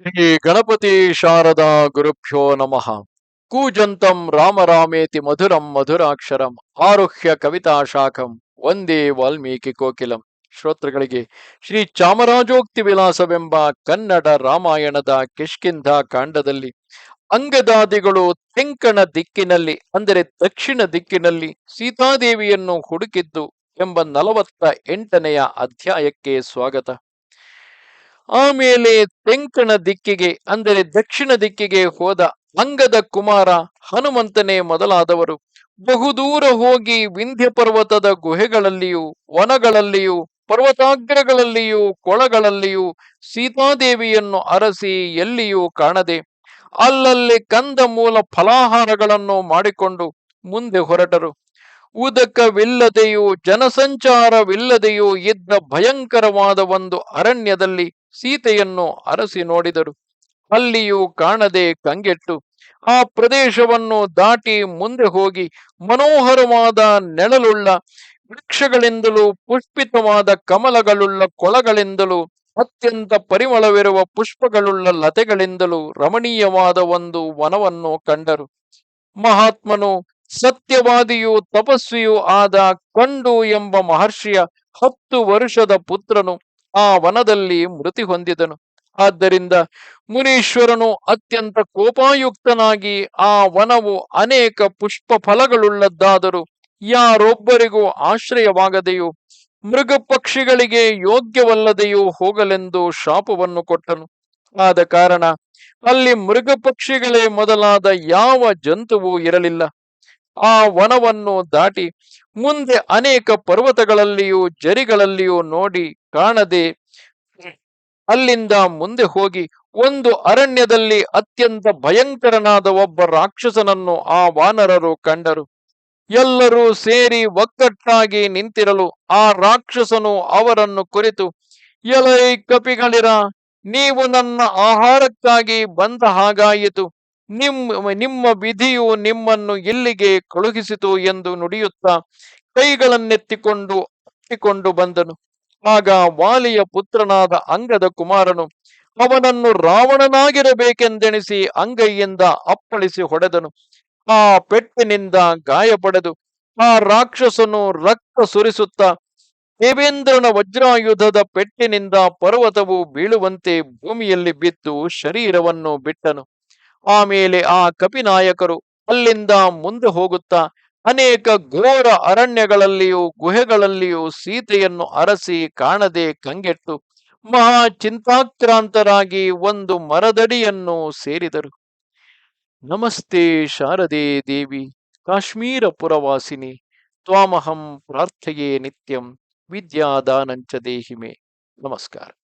ಶ್ರೀ ಗಣಪತಿ ಶಾರದಾ ಗುರುಭ್ಯೋ ನಮಃ. ಕೂಜಂತಂ ರಾಮರಾಮೇತಿ ಮಧುರಂ ಮಧುರಾಕ್ಷರಂ ಆರುಹ್ಯ ಕವಿತಾ ಶಾಖಂ ಒಂದೇ ವಾಲ್ಮೀಕಿ ಕೋಕಿಲಂ. ಶ್ರೋತೃಗಳಿಗೆ ಶ್ರೀ ಚಾಮರಾಜೋಕ್ತಿ ವಿಲಾಸವೆಂಬ ಕನ್ನಡ ರಾಮಾಯಣದ ಕಿಷ್ಕಿಂಧ ಕಾಂಡದಲ್ಲಿ ಅಂಗದಾದಿಗಳು ತೆಂಕಣ ದಿಕ್ಕಿನಲ್ಲಿ ಅಂದರೆ ದಕ್ಷಿಣ ದಿಕ್ಕಿನಲ್ಲಿ ಸೀತಾದೇವಿಯನ್ನು ಹುಡುಕಿದ್ದು ಎಂಬ ನಲವತ್ತ ಎಂಟನೆಯ ಅಧ್ಯಾಯಕ್ಕೆ ಸ್ವಾಗತ. ಆಮೇಲೆ ತೆಂಕಣ ದಿಕ್ಕಿಗೆ, ಅಂದರೆ ದಕ್ಷಿಣ ದಿಕ್ಕಿಗೆ ಹೋದ ಅಂಗದ ಕುಮಾರ ಹನುಮಂತನೇ ಮೊದಲಾದವರು. ಬಹುದೂರ ಹೋಗಿ ವಿಂಧ್ಯ ಪರ್ವತದ ಗುಹೆಗಳಲ್ಲಿಯೂ, ವನಗಳಲ್ಲಿಯೂ, ಪರ್ವತಾಗ್ರಗಳಲ್ಲಿಯೂ, ಕೊಳಗಳಲ್ಲಿಯೂ ಸೀತಾದೇವಿಯನ್ನು ಅರಸಿ ಎಲ್ಲಿಯೂ ಕಾಣದೆ, ಅಲ್ಲಲ್ಲಿ ಕಂದ ಮೂಲ ಫಲಾಹಾರಗಳನ್ನು ಮಾಡಿಕೊಂಡು ಮುಂದೆ ಹೊರಟರು. ಉದಕವಿಲ್ಲದೆಯೂ, ಜನಸಂಚಾರವಿಲ್ಲದೆಯೂ ಇದ್ದ ಭಯಂಕರವಾದ ಒಂದು ಅರಣ್ಯದಲ್ಲಿ ಸೀತೆಯನ್ನು ಅರಸಿ ನೋಡಿದರು. ಅಲ್ಲಿಯೂ ಕಾಣದೆ ಕಂಗೆಟ್ಟು, ಆ ಪ್ರದೇಶವನ್ನು ದಾಟಿ ಮುಂದೆ ಹೋಗಿ ಮನೋಹರವಾದ ನೆಳಲುಳ್ಳ, ವೃಕ್ಷಗಳಿಂದಲೂ ಪುಷ್ಪಿತವಾದ ಕಮಲಗಳುಳ್ಳ ಕೊಳಗಳಿಂದಲೂ, ಅತ್ಯಂತ ಪರಿಮಳವಿರುವ ಪುಷ್ಪಗಳುಳ್ಳ ಲತೆಗಳಿಂದಲೂ ರಮಣೀಯವಾದ ಒಂದು ವನವನ್ನು ಕಂಡರು. ಮಹಾತ್ಮನು ಸತ್ಯವಾದಿಯೂ ತಪಸ್ವಿಯೂ ಆದ ಕಂಡು ಎಂಬ ಮಹರ್ಷಿಯ ಹತ್ತು ವರ್ಷದ ಪುತ್ರನು ಆ ವನದಲ್ಲಿ ಮೃತಿ ಹೊಂದಿದನು. ಆದ್ದರಿಂದ ಮುನೀಶ್ವರನು ಅತ್ಯಂತ ಕೋಪಾಯುಕ್ತನಾಗಿ ಆ ವನವು ಅನೇಕ ಪುಷ್ಪ ಫಲಗಳುಳ್ಳದ್ದಾದರೂ ಯಾರೊಬ್ಬರಿಗೂ ಆಶ್ರಯವಾಗದೆಯೂ ಮೃಗ ಪಕ್ಷಿಗಳಿಗೆ ಯೋಗ್ಯವಲ್ಲದೆಯೂ ಹೋಗಲೆಂದು ಶಾಪವನ್ನು ಕೊಟ್ಟನು. ಆದ ಕಾರಣ ಅಲ್ಲಿ ಮೃಗ ಪಕ್ಷಿಗಳೇ ಮೊದಲಾದ ಯಾವ ಜಂತುವು ಇರಲಿಲ್ಲ. ಆ ವನವನ್ನು ದಾಟಿ ಮುಂದೆ ಅನೇಕ ಪರ್ವತಗಳಲ್ಲಿಯೂ ಜರಿಗಳಲ್ಲಿಯೂ ನೋಡಿ ಕಾಣದೆ ಅಲ್ಲಿಂದ ಮುಂದೆ ಹೋಗಿ ಒಂದು ಅರಣ್ಯದಲ್ಲಿ ಅತ್ಯಂತ ಭಯಂಕರನಾದ ಒಬ್ಬ ರಾಕ್ಷಸನನ್ನು ಆ ವಾನರರು ಕಂಡರು. ಎಲ್ಲರೂ ಸೇರಿ ಒಕ್ಕಟ್ಟಾಗಿ ನಿಂತಿರಲು ಆ ರಾಕ್ಷಸನು ಅವರನ್ನು ಕುರಿತು, ಎಲೈ ಕಪಿಗಳಿರ, ನೀವು ನನ್ನ ಆಹಾರಕ್ಕಾಗಿ ಬಂದ ಹಾಗಾಯಿತು. ನಿಮ್ಮ ನಿಮ್ಮ ವಿಧಿಯು ನಿಮ್ಮನ್ನು ಇಲ್ಲಿಗೆ ಕಳುಹಿಸಿತು ಎಂದು ನುಡಿಯುತ್ತಾ ಕೈಗಳನ್ನೆತ್ತಿಕೊಂಡು ಅಪ್ಪಿಕೊಂಡು ಬಂದನು. ಆಗ ವಾಲಿಯ ಪುತ್ರನಾದ ಅಂಗದ ಕುಮಾರನು ಅವನನ್ನು ರಾವಣನಾಗಿರಬೇಕೆಂದೆಣಿಸಿ ಅಂಗೈಯಿಂದ ಅಪ್ಪಳಿಸಿ ಹೊಡೆದನು. ಆ ಪೆಟ್ಟಿನಿಂದ ಗಾಯಪಡೆದು ಆ ರಾಕ್ಷಸನು ರಕ್ತ ಸುರಿಸುತ್ತಾ ದೇವೇಂದ್ರನ ವಜ್ರಾಯುಧದ ಪೆಟ್ಟಿನಿಂದ ಪರ್ವತವು ಬೀಳುವಂತೆ ಭೂಮಿಯಲ್ಲಿ ಬಿದ್ದು ಶರೀರವನ್ನು ಬಿಟ್ಟನು. ಆಮೇಲೆ ಆ ಕಪಿನಾಯಕರು ಅಲ್ಲಿಂದ ಮುಂದೆ ಹೋಗುತ್ತಾ ಅನೇಕ ಘೋರ ಅರಣ್ಯಗಳಲ್ಲಿಯೂ ಗುಹೆಗಳಲ್ಲಿಯೂ ಸೀತೆಯನ್ನು ಅರಸಿ ಕಾಣದೆ ಕಂಗೆಟ್ಟು ಮಹಾ ಚಿಂತಾಕ್ರಾಂತರಾಗಿ ಒಂದು ಮರದಡಿಯನ್ನು ಸೇರಿದರು. ನಮಸ್ತೆ ಶಾರದೆ ದೇವಿ, ಕಾಶ್ಮೀರ ಪುರವಾಸಿನಿ, ತ್ವಾಮಹಂ ಪ್ರಾರ್ಥೆಯೇ ನಿತ್ಯಂ, ವಿದ್ಯಾದಾನಂಚ ದೇಹಿಮೆ. ನಮಸ್ಕಾರ.